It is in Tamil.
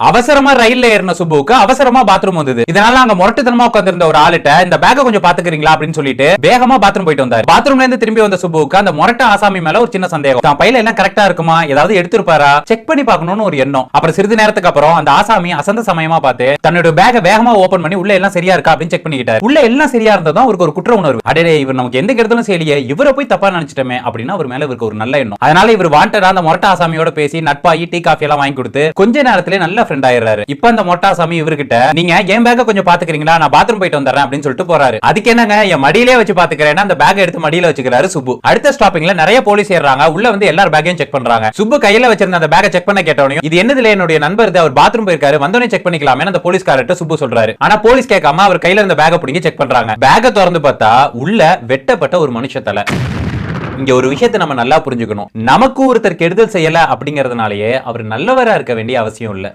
அவசரமா ரயில்ல ஏறின சுபுக்கு அவசரமா பாத்ரூம் வந்தது. இதனால அங்க முரட்டுத்தனமா உட்காந்துருந்த ஒரு ஆளுட்ட இந்த பேக்க கொஞ்சம் பாத்துக்கிறீங்களா அப்படின்னு சொல்லிட்டு வேகமா பாத்ரூம் போயிட்டு வந்தாரு. பாத்ரூம்ல இருந்து திரும்பி வந்த சுபுக்கு அந்த முரட்ட ஆசாமி மேல ஒரு சின்ன சந்தேகம். தான் பையில எல்லாம் கரெக்டா இருக்குமா? ஏதாவது எடுத்திருப்பாரா? செக் பண்ணி பாக்கணும்னு ஒரு எண்ணம். அப்புறம் சிறிது நேரத்துக்கு அப்புறம் அந்த ஆசாமி அசந்த சமயமா பார்த்து தன்னோட பேக வேகமா ஓபன் பண்ணி உள்ள எல்லாம் சரியா இருக்கா? அப்படின்னு செக் பண்ணிக்கிட்டாரு. உள்ள எல்லாம் சரியா இருந்ததும் அவருக்கு ஒரு குற்ற உணர்வு. அடே இவர் நமக்கு எந்த கெடுதலும் செய்யலையே. இவரை போய் தப்பா நினைச்சிட்டமே. அப்படின்னா அவர் மேல இவருக்கு ஒரு நல்ல எண்ணம். அதனால இவர் வாண்டடா அந்த முரட்ட ஆசாமியோட பேசி நட்பாயி டீ காஃபி எல்லாம் வாங்கி கொடுத்து கொஞ்ச நேரத்திலே நல்ல ஃப்ரெண்ட் ஆயிடுறாரு. இப்ப அந்த மொட்டா சாமி இவர்கிட்ட நீங்க என் பேக்க கொஞ்சம் பாத்துக்கிறீங்களா? நான் பாத்ரூம் போயிட்டு வந்துடுறேன் அப்படின்னு சொல்லிட்டு போறாரு. அதுக்கு என்னங்க என் மடியிலே வச்சு பாத்துக்கிறேன்னா அந்த பேக் எடுத்து மடியில வச்சுக்கிறாரு சுப்பு. அடுத்த ஸ்டாப்பிங்ல நிறைய போலீஸ் ஏறாங்க உள்ள வந்து எல்லார் பேக்கையும் செக் பண்றாங்க. சுப்பு கையில வச்சிருந்த அந்த பேக்கை செக் பண்ண கேட்டவனையும் இது என்னதுல என்னுடைய நண்பர் அவர் பாத்ரூம் போயிருக்காரு. வந்தோடனே செக் பண்ணிக்கலாமே அந்த போலீஸ்காரர்கிட்ட சுப்பு சொல்றாரு. ஆனா போலீஸ் கேட்காம அவர் கையில இருந்த பேக்கை பிடிங்கி செக் பண்றாங்க. பேக்கை திறந்து பார்த்தா உள்ள வெட்டப்பட்ட ஒரு மனுஷ தலை. இங்க ஒரு விஷயத்தை நம்ம நல்லா புரிஞ்சுக்கணும். நமக்கு ஒருத்தர் கெடுதல் செய்யல அப்படிங்கறதுனாலயே அவர் நல்லவரா இருக்க வேண்டிய அவசியம் இல்ல.